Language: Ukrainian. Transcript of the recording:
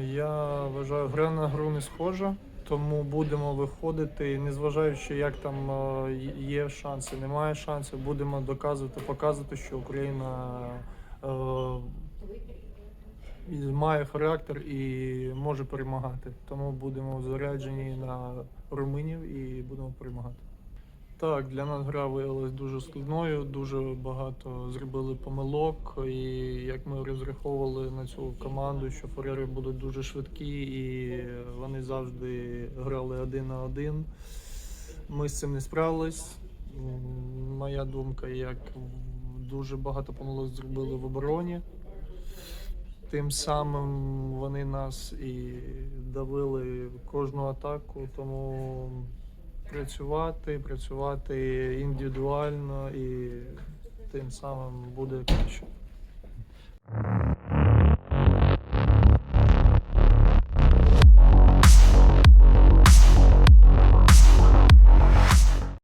Я вважаю, гра на гру не схожа, тому будемо виходити, незважаючи, як там е, є шанси, немає шансів, будемо доказувати, показувати, що Україна е, має характер і може перемагати. Тому будемо заряджені на румунів і будемо перемагати. Так, для нас гра виявилась дуже складною, дуже багато зробили помилок. І як ми розраховували на цю команду, що форери будуть дуже швидкі і вони завжди грали один на один. Ми з цим не справились. Моя думка, як дуже багато помилок зробили в обороні. Тим самим вони нас і давили кожну атаку, тому працювати, працювати індивідуально і тим самим буде краще.